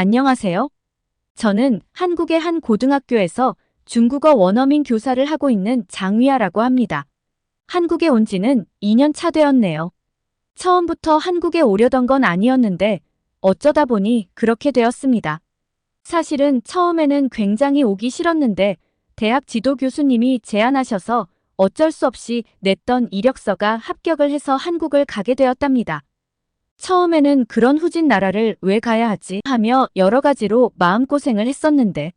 안녕하세요. 저는 한국의 한 고등학교에서 중국어 원어민 교사를 하고 있는 장위아라고 합니다. 한국에 온 지는 2년 차 되었네요. 처음부터 한국에 오려던 건 아니었는데 어쩌다 보니 그렇게 되었습니다. 사실은 처음에는 굉장히 오기 싫었는데 대학 지도 교수님이 제안하셔서 어쩔 수 없이 냈던 이력서가 합격을 해서 한국을 가게 되었답니다. 처음에는 그런 후진 나라를 왜 가야 하지 하며 여러 가지로 마음고생을 했었는데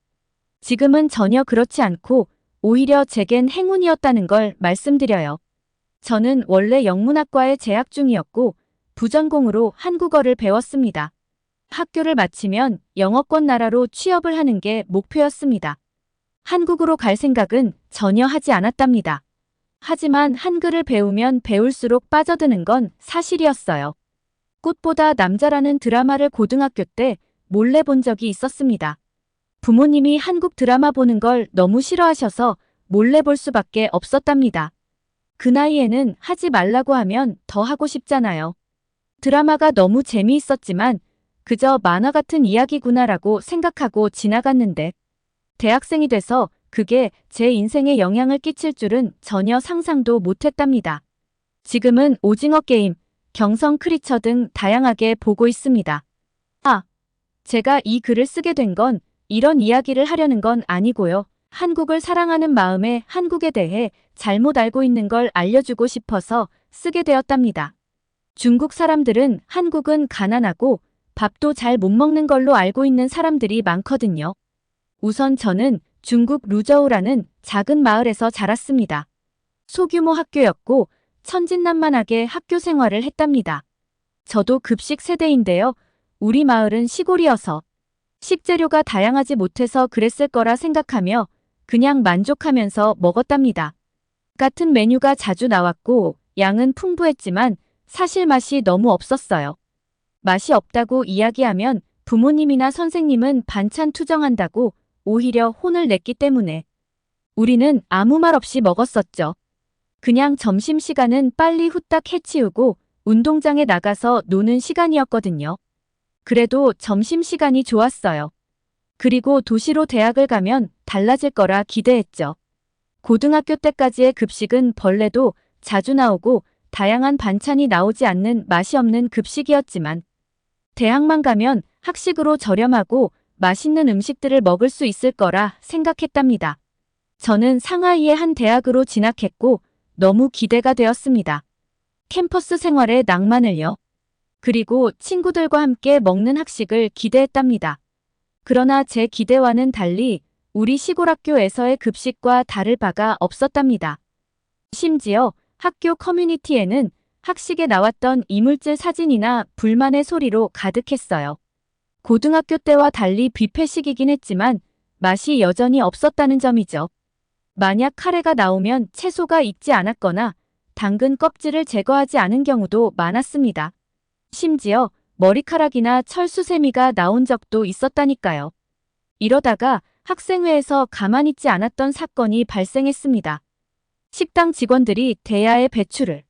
지금은 전혀 그렇지 않고 오히려 제겐 행운이었다는 걸 말씀드려요. 저는 원래 영문학과에 재학 중이었고 부전공으로 한국어를 배웠습니다. 학교를 마치면 영어권 나라로 취업을 하는 게 목표였습니다. 한국으로 갈 생각은 전혀 하지 않았답니다. 하지만 한글을 배우면 배울수록 빠져드는 건 사실이었어요. 꽃보다 남자라는 드라마를 고등학교 때 몰래 본 적이 있었습니다. 부모님이 한국 드라마 보는 걸 너무 싫어하셔서 몰래 볼 수밖에 없었답니다. 그 나이에는 하지 말라고 하면 더 하고 싶잖아요. 드라마가 너무 재미있었지만 그저 만화 같은 이야기구나라고 생각하고 지나갔는데 대학생이 돼서 그게 제 인생에 영향을 끼칠 줄은 전혀 상상도 못했답니다. 지금은 오징어 게임, 경성 크리처 등 다양하게 보고 있습니다. 아, 제가 이 글을 쓰게 된 건 이런 이야기를 하려는 건 아니고요. 한국을 사랑하는 마음에 한국에 대해 잘못 알고 있는 걸 알려주고 싶어서 쓰게 되었답니다. 중국 사람들은 한국은 가난하고 밥도 잘 못 먹는 걸로 알고 있는 사람들이 많거든요. 우선 저는 중국 루저우라는 작은 마을에서 자랐습니다. 소규모 학교였고 천진난만하게 학교 생활을 했답니다. 저도 급식 세대인데요. 우리 마을은 시골이어서 식재료가 다양하지 못해서 그랬을 거라 생각하며 그냥 만족하면서 먹었답니다. 같은 메뉴가 자주 나왔고 양은 풍부했지만 사실 맛이 너무 없었어요. 맛이 없다고 이야기하면 부모님이나 선생님은 반찬 투정한다고 오히려 혼을 냈기 때문에 우리는 아무 말 없이 먹었었죠. 그냥 점심시간은 빨리 후딱 해치우고 운동장에 나가서 노는 시간이었거든요. 그래도 점심시간이 좋았어요. 그리고 도시로 대학을 가면 달라질 거라 기대했죠. 고등학교 때까지의 급식은 벌레도 자주 나오고 다양한 반찬이 나오지 않는 맛이 없는 급식이었지만 대학만 가면 학식으로 저렴하고 맛있는 음식들을 먹을 수 있을 거라 생각했답니다. 저는 상하이의 한 대학으로 진학했고 너무 기대가 되었습니다. 캠퍼스 생활의 낭만을요. 그리고 친구들과 함께 먹는 학식을 기대했답니다. 그러나 제 기대와는 달리 우리 시골 학교에서의 급식과 다를 바가 없었답니다. 심지어 학교 커뮤니티에는 학식에 나왔던 이물질 사진이나 불만의 소리로 가득했어요. 고등학교 때와 달리 뷔페식이긴 했지만 맛이 여전히 없었다는 점이죠. 만약 카레가 나오면 채소가 익지 않았거나 당근 껍질을 제거하지 않은 경우도 많았습니다. 심지어 머리카락이나 철수세미가 나온 적도 있었다니까요. 이러다가 학생회에서 가만히 있지 않았던 사건이 발생했습니다. 식당 직원들이 대야의 배추를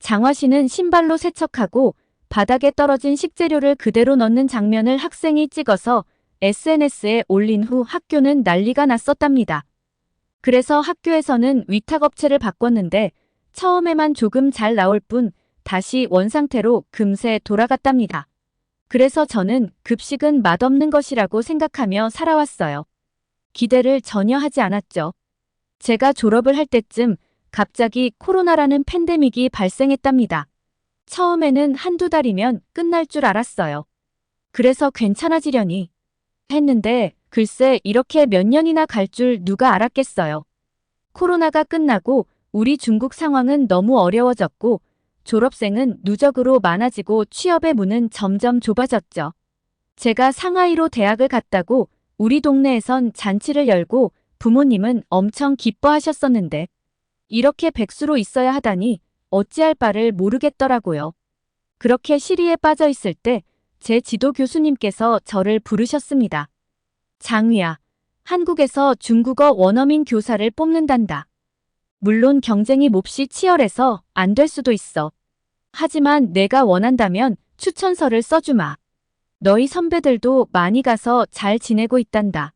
장화 씨는 신발로 세척하고 바닥에 떨어진 식재료를 그대로 넣는 장면을 학생이 찍어서 SNS에 올린 후 학교는 난리가 났었답니다. 그래서 학교에서는 위탁업체를 바꿨는데 처음에만 조금 잘 나올 뿐 다시 원상태로 금세 돌아갔답니다. 그래서 저는 급식은 맛없는 것이라고 생각하며 살아왔어요. 기대를 전혀 하지 않았죠. 제가 졸업을 할 때쯤 갑자기 코로나라는 팬데믹이 발생했답니다. 처음에는 한두 달이면 끝날 줄 알았어요. 그래서 괜찮아지려니 했는데 글쎄 이렇게 몇 년이나 갈 줄 누가 알았겠어요. 코로나가 끝나고 우리 중국 상황은 너무 어려워졌고 졸업생은 누적으로 많아지고 취업의 문은 점점 좁아졌죠. 제가 상하이로 대학을 갔다고 우리 동네에선 잔치를 열고 부모님은 엄청 기뻐하셨었는데 이렇게 백수로 있어야 하다니 어찌할 바를 모르겠더라고요. 그렇게 시리에 빠져 있을 때 제 지도 교수님께서 저를 부르셨습니다. 장위야, 한국에서 중국어 원어민 교사를 뽑는단다. 물론 경쟁이 몹시 치열해서 안 될 수도 있어. 하지만 내가 원한다면 추천서를 써주마. 너희 선배들도 많이 가서 잘 지내고 있단다.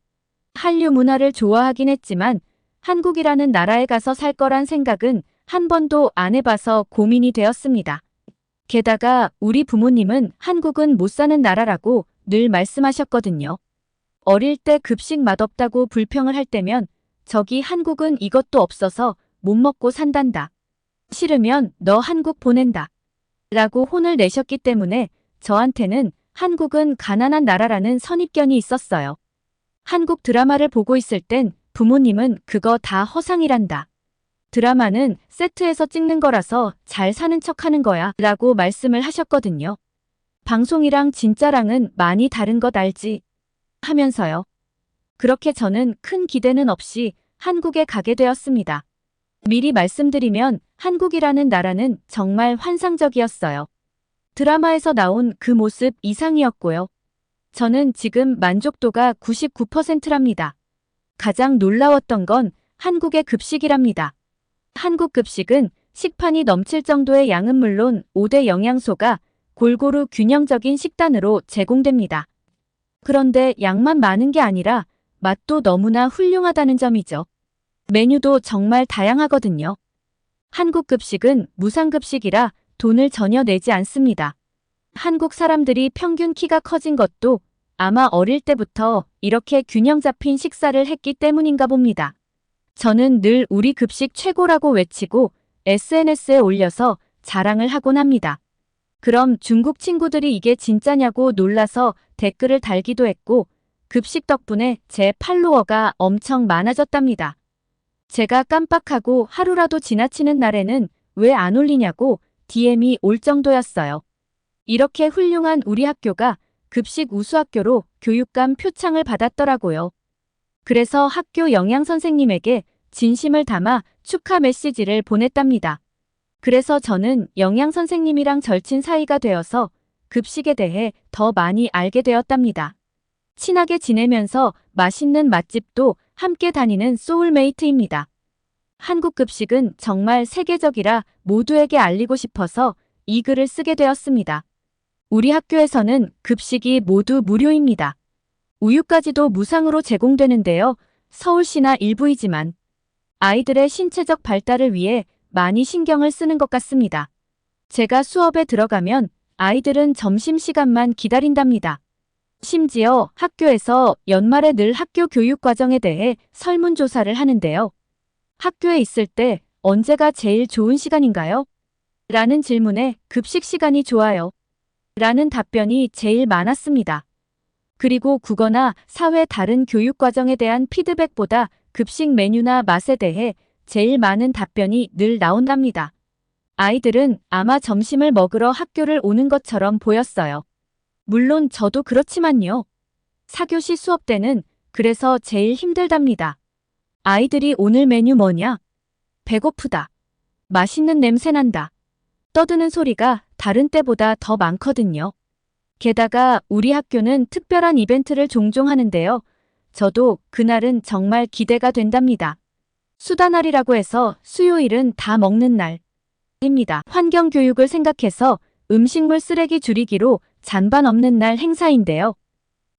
한류 문화를 좋아하긴 했지만 한국이라는 나라에 가서 살 거란 생각은 한 번도 안 해봐서 고민이 되었습니다. 게다가 우리 부모님은 한국은 못 사는 나라라고 늘 말씀하셨거든요. 어릴 때 급식 맛없다고 불평을 할 때면 저기 한국은 이것도 없어서 못 먹고 산단다. 싫으면 너 한국 보낸다. 라고 혼을 내셨기 때문에 저한테는 한국은 가난한 나라라는 선입견이 있었어요. 한국 드라마를 보고 있을 땐 부모님은 그거 다 허상이란다. 드라마는 세트에서 찍는 거라서 잘 사는 척 하는 거야 라고 말씀을 하셨거든요. 방송이랑 진짜랑은 많이 다른 것 알지? 하면서요. 그렇게 저는 큰 기대는 없이 한국에 가게 되었습니다. 미리 말씀드리면 한국이라는 나라는 정말 환상적이었어요. 드라마에서 나온 그 모습 이상이었고요. 저는 지금 만족도가 99%랍니다. 가장 놀라웠던 건 한국의 급식이랍니다. 한국 급식은 식판이 넘칠 정도의 양은 물론 5대 영양소가 골고루 균형적인 식단으로 제공됩니다. 그런데 양만 많은 게 아니라 맛도 너무나 훌륭하다는 점이죠. 메뉴도 정말 다양하거든요. 한국 급식은 무상급식이라 돈을 전혀 내지 않습니다. 한국 사람들이 평균 키가 커진 것도 아마 어릴 때부터 이렇게 균형 잡힌 식사를 했기 때문인가 봅니다. 저는 늘 우리 급식 최고라고 외치고 SNS에 올려서 자랑을 하곤 합니다. 그럼 중국 친구들이 이게 진짜냐고 놀라서 댓글을 달기도 했고 급식 덕분에 제 팔로워가 엄청 많아졌답니다. 제가 깜빡하고 하루라도 지나치는 날에는 왜 안 올리냐고 DM이 올 정도였어요. 이렇게 훌륭한 우리 학교가 급식 우수학교로 교육감 표창을 받았더라고요. 그래서 학교 영양선생님에게 진심을 담아 축하 메시지를 보냈답니다. 그래서 저는 영양 선생님이랑 절친 사이가 되어서 급식에 대해 더 많이 알게 되었답니다. 친하게 지내면서 맛있는 맛집도 함께 다니는 소울메이트입니다. 한국 급식은 정말 세계적이라 모두에게 알리고 싶어서 이 글을 쓰게 되었습니다. 우리 학교에서는 급식이 모두 무료입니다. 우유까지도 무상으로 제공되는데요. 서울시나 일부이지만 아이들의 신체적 발달을 위해 많이 신경을 쓰는 것 같습니다. 제가 수업에 들어가면 아이들은 점심시간만 기다린답니다. 심지어 학교에서 연말에 늘 학교 교육 과정에 대해 설문조사를 하는데요. 학교에 있을 때 언제가 제일 좋은 시간인가요? 라는 질문에 급식 시간이 좋아요. 라는 답변이 제일 많았습니다. 그리고 국어나 사회 다른 교육 과정에 대한 피드백보다 급식 메뉴나 맛에 대해 제일 많은 답변이 늘 나온답니다. 아이들은 아마 점심을 먹으러 학교를 오는 것처럼 보였어요. 물론 저도 그렇지만요. 4교시 수업 때는 그래서 제일 힘들답니다. 아이들이 오늘 메뉴 뭐냐? 배고프다. 맛있는 냄새 난다. 떠드는 소리가 다른 때보다 더 많거든요. 게다가 우리 학교는 특별한 이벤트를 종종 하는데요. 저도 그날은 정말 기대가 된답니다. 수다날이라고 해서 수요일은 다 먹는 날입니다. 환경교육을 생각해서 음식물 쓰레기 줄이기로 잔반 없는 날 행사인데요.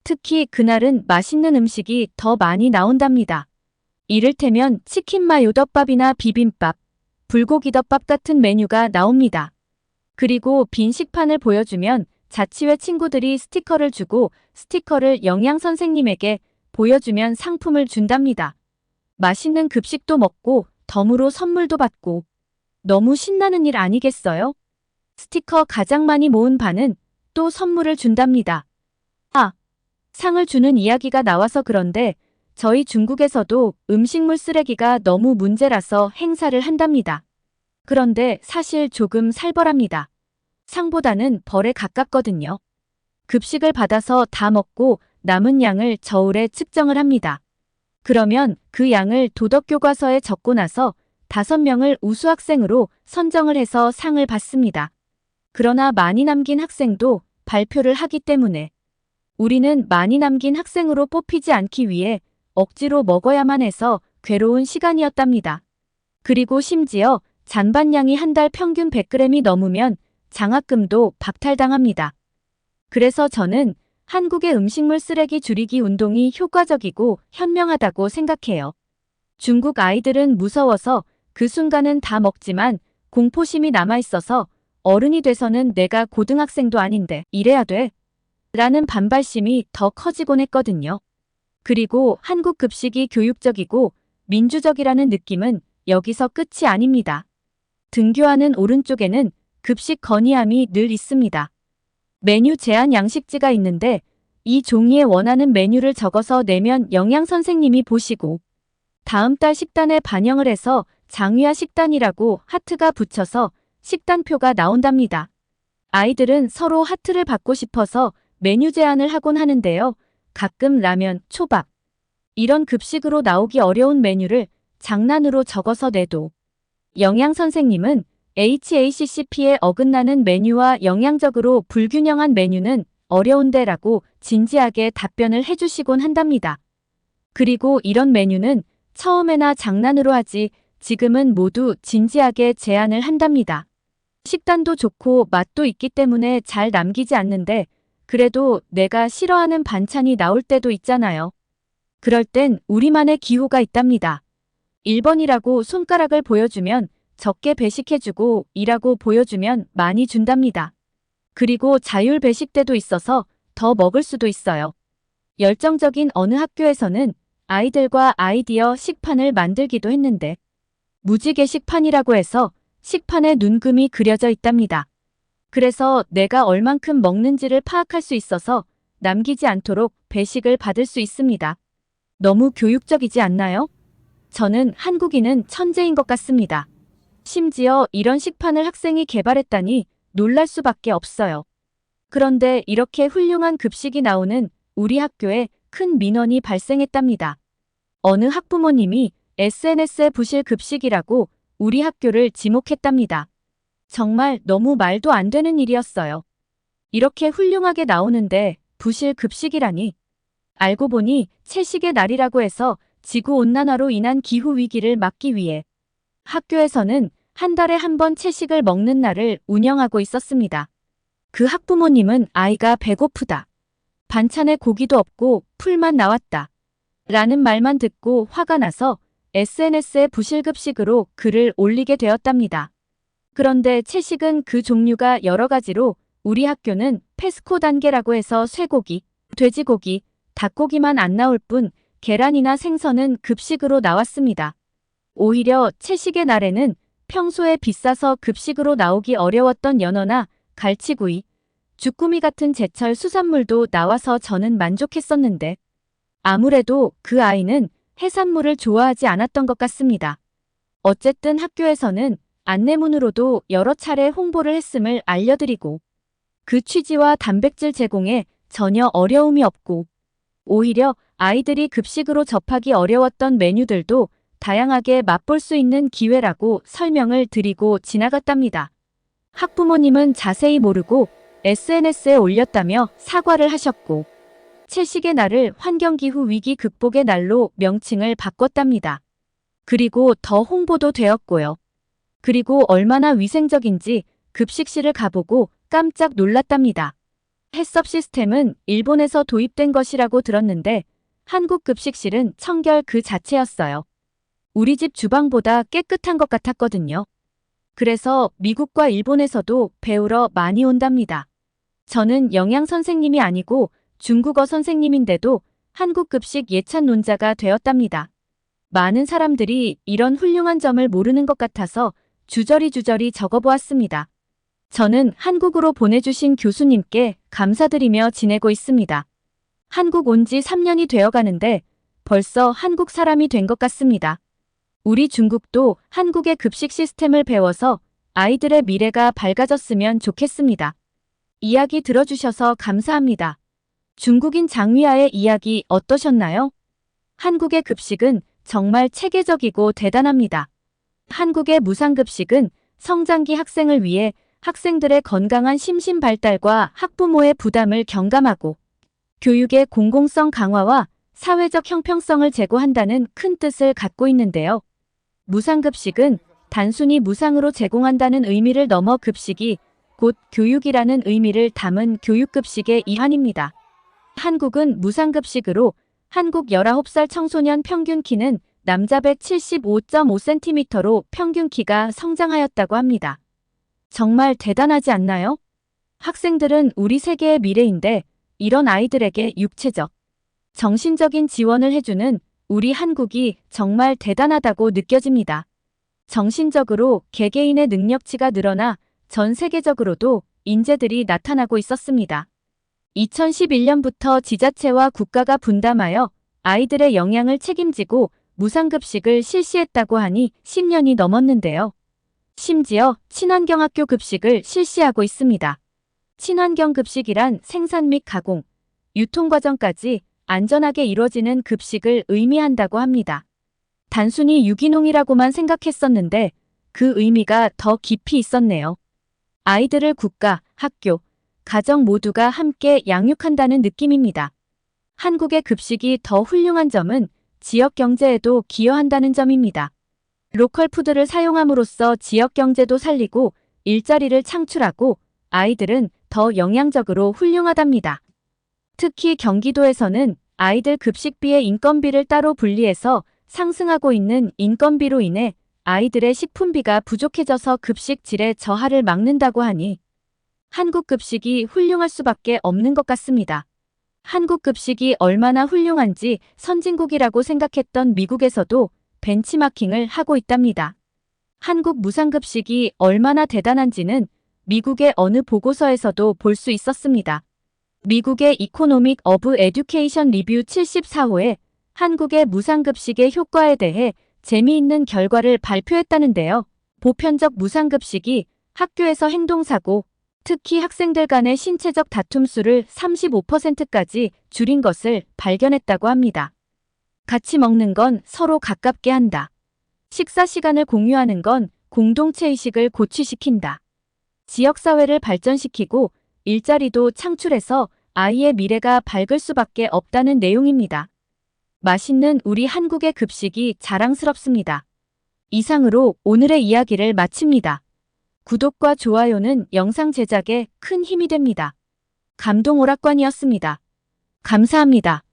특히 그날은 맛있는 음식이 더 많이 나온답니다. 이를테면 치킨 마요 덮밥이나 비빔밥, 불고기 덮밥 같은 메뉴가 나옵니다. 그리고 빈 식판을 보여주면 자취회 친구들이 스티커를 주고 스티커를 영양 선생님에게 보여주면 상품을 준답니다. 맛있는 급식도 먹고 덤으로 선물도 받고 너무 신나는 일 아니겠어요? 스티커 가장 많이 모은 반은 또 선물을 준답니다. 아, 상을 주는 이야기가 나와서 그런데 저희 중국에서도 음식물 쓰레기가 너무 문제라서 행사를 한답니다. 그런데 사실 조금 살벌합니다. 상보다는 벌에 가깝거든요. 급식을 받아서 다 먹고 남은 양을 저울에 측정을 합니다. 그러면 그 양을 도덕교과서에 적고 나서 다섯 명을 우수학생으로 선정을 해서 상을 받습니다. 그러나 많이 남긴 학생도 발표를 하기 때문에 우리는 많이 남긴 학생으로 뽑히지 않기 위해 억지로 먹어야만 해서 괴로운 시간이었답니다. 그리고 심지어 잔반량이 한 달 평균 100g이 넘으면 장학금도 박탈당합니다. 그래서 저는 한국의 음식물 쓰레기 줄이기 운동이 효과적이고 현명하다고 생각해요. 중국 아이들은 무서워서 그 순간은 다 먹지만 공포심이 남아있어서 어른이 돼서는 내가 고등학생도 아닌데 이래야 돼. 라는 반발심이 더 커지곤 했거든요. 그리고 한국 급식이 교육적이고 민주적이라는 느낌은 여기서 끝이 아닙니다. 등교하는 오른쪽에는 급식 건의함이 늘 있습니다. 메뉴 제한 양식지가 있는데 이 종이에 원하는 메뉴를 적어서 내면 영양 선생님이 보시고 다음 달 식단에 반영을 해서 장위화 식단이라고 하트가 붙여서 식단표가 나온답니다. 아이들은 서로 하트를 받고 싶어서 메뉴 제안을 하곤 하는데요. 가끔 라면, 초밥. 이런 급식으로 나오기 어려운 메뉴를 장난으로 적어서 내도 영양 선생님은 HACCP에 어긋나는 메뉴와 영양적으로 불균형한 메뉴는 어려운데라고 진지하게 답변을 해주시곤 한답니다. 그리고 이런 메뉴는 처음에나 장난으로 하지 지금은 모두 진지하게 제안을 한답니다. 식단도 좋고 맛도 있기 때문에 잘 남기지 않는데 그래도 내가 싫어하는 반찬이 나올 때도 있잖아요. 그럴 땐 우리만의 기호가 있답니다. 1번이라고 손가락을 보여주면 적게 배식해주고 2라고 보여주면 많이 준답니다. 그리고 자율 배식 때도 있어서 더 먹을 수도 있어요. 열정적인 어느 학교에서는 아이들과 아이디어 식판을 만들기도 했는데 무지개 식판이라고 해서 식판에 눈금이 그려져 있답니다. 그래서 내가 얼만큼 먹는지를 파악할 수 있어서 남기지 않도록 배식을 받을 수 있습니다. 너무 교육적이지 않나요? 저는 한국인은 천재인 것 같습니다. 심지어 이런 식판을 학생이 개발했다니 놀랄 수밖에 없어요. 그런데 이렇게 훌륭한 급식이 나오는 우리 학교에 큰 민원이 발생했답니다. 어느 학부모님이 SNS에 부실 급식이라고 우리 학교를 지목했답니다. 정말 너무 말도 안 되는 일이었어요. 이렇게 훌륭하게 나오는데 부실 급식이라니. 알고 보니 채식의 날이라고 해서 지구온난화로 인한 기후위기를 막기 위해 학교에서는 한 달에 한 번 채식을 먹는 날을 운영하고 있었습니다. 그 학부모님은 아이가 배고프다. 반찬에 고기도 없고 풀만 나왔다. 라는 말만 듣고 화가 나서 SNS에 부실급식으로 글을 올리게 되었답니다. 그런데 채식은 그 종류가 여러 가지로 우리 학교는 페스코 단계라고 해서 쇠고기, 돼지고기, 닭고기만 안 나올 뿐 계란이나 생선은 급식으로 나왔습니다. 오히려 채식의 날에는 평소에 비싸서 급식으로 나오기 어려웠던 연어나 갈치구이, 주꾸미 같은 제철 수산물도 나와서 저는 만족했었는데 아무래도 그 아이는 해산물을 좋아하지 않았던 것 같습니다. 어쨌든 학교에서는 안내문으로도 여러 차례 홍보를 했음을 알려드리고 그 취지와 단백질 제공에 전혀 어려움이 없고 오히려 아이들이 급식으로 접하기 어려웠던 메뉴들도 다양하게 맛볼 수 있는 기회라고 설명을 드리고 지나갔답니다. 학부모님은 자세히 모르고 SNS에 올렸다며 사과를 하셨고 채식의 날을 환경기후 위기 극복의 날로 명칭을 바꿨답니다. 그리고 더 홍보도 되었고요. 그리고 얼마나 위생적인지 급식실을 가보고 깜짝 놀랐답니다. 햇섭 시스템은 일본에서 도입된 것이라고 들었는데 한국 급식실은 청결 그 자체였어요. 우리 집 주방보다 깨끗한 것 같았거든요. 그래서 미국과 일본에서도 배우러 많이 온답니다. 저는 영양 선생님이 아니고 중국어 선생님인데도 한국 급식 예찬 논자가 되었답니다. 많은 사람들이 이런 훌륭한 점을 모르는 것 같아서 주저리 주저리 적어보았습니다. 저는 한국으로 보내주신 교수님께 감사드리며 지내고 있습니다. 한국 온 지 3년이 되어 가는데 벌써 한국 사람이 된 것 같습니다. 우리 중국도 한국의 급식 시스템을 배워서 아이들의 미래가 밝아졌으면 좋겠습니다. 이야기 들어주셔서 감사합니다. 중국인 장위아의 이야기 어떠셨나요? 한국의 급식은 정말 체계적이고 대단합니다. 한국의 무상급식은 성장기 학생을 위해 학생들의 건강한 심신 발달과 학부모의 부담을 경감하고 교육의 공공성 강화와 사회적 형평성을 제고한다는 큰 뜻을 갖고 있는데요. 무상급식은 단순히 무상으로 제공한다는 의미를 넘어 급식이 곧 교육이라는 의미를 담은 교육급식의 이환입니다. 한국은 무상급식으로 한국 19살 청소년 평균 키는 남자 175.5cm로 평균 키가 성장하였다고 합니다. 정말 대단하지 않나요? 학생들은 우리 세계의 미래인데 이런 아이들에게 육체적, 정신적인 지원을 해주는 우리 한국이 정말 대단하다고 느껴집니다. 정신적으로 개개인의 능력치가 늘어나 전 세계적으로도 인재들이 나타나고 있었습니다. 2011년부터 지자체와 국가가 분담하여 아이들의 영양을 책임지고 무상급식을 실시했다고 하니 10년이 넘었는데요. 심지어 친환경학교 급식을 실시하고 있습니다. 친환경 급식이란 생산 및 가공, 유통 과정까지 안전하게 이루어지는 급식을 의미한다고 합니다. 단순히 유기농이라고만 생각했었는데 그 의미가 더 깊이 있었네요. 아이들을 국가, 학교, 가정 모두가 함께 양육한다는 느낌입니다. 한국의 급식이 더 훌륭한 점은 지역 경제에도 기여한다는 점입니다. 로컬 푸드를 사용함으로써 지역 경제도 살리고 일자리를 창출하고 아이들은 더 영양적으로 훌륭하답니다. 특히 경기도에서는 아이들 급식비의 인건비를 따로 분리해서 상승하고 있는 인건비로 인해 아이들의 식품비가 부족해져서 급식 질의 저하를 막는다고 하니 한국 급식이 훌륭할 수밖에 없는 것 같습니다. 한국 급식이 얼마나 훌륭한지 선진국이라고 생각했던 미국에서도 벤치마킹을 하고 있답니다. 한국 무상급식이 얼마나 대단한지는 미국의 어느 보고서에서도 볼 수 있었습니다. 미국의 이코노믹 어브 에듀케이션 리뷰 74호에 한국의 무상급식의 효과에 대해 재미있는 결과를 발표했다는데요. 보편적 무상급식이 학교에서 행동사고, 특히 학생들 간의 신체적 다툼 수를 35%까지 줄인 것을 발견했다고 합니다. 같이 먹는 건 서로 가깝게 한다. 식사 시간을 공유하는 건 공동체 의식을 고취시킨다. 지역사회를 발전시키고 일자리도 창출해서 아이의 미래가 밝을 수밖에 없다는 내용입니다. 맛있는 우리 한국의 급식이 자랑스럽습니다. 이상으로 오늘의 이야기를 마칩니다. 구독과 좋아요는 영상 제작에 큰 힘이 됩니다. 감동 오락관이었습니다. 감사합니다.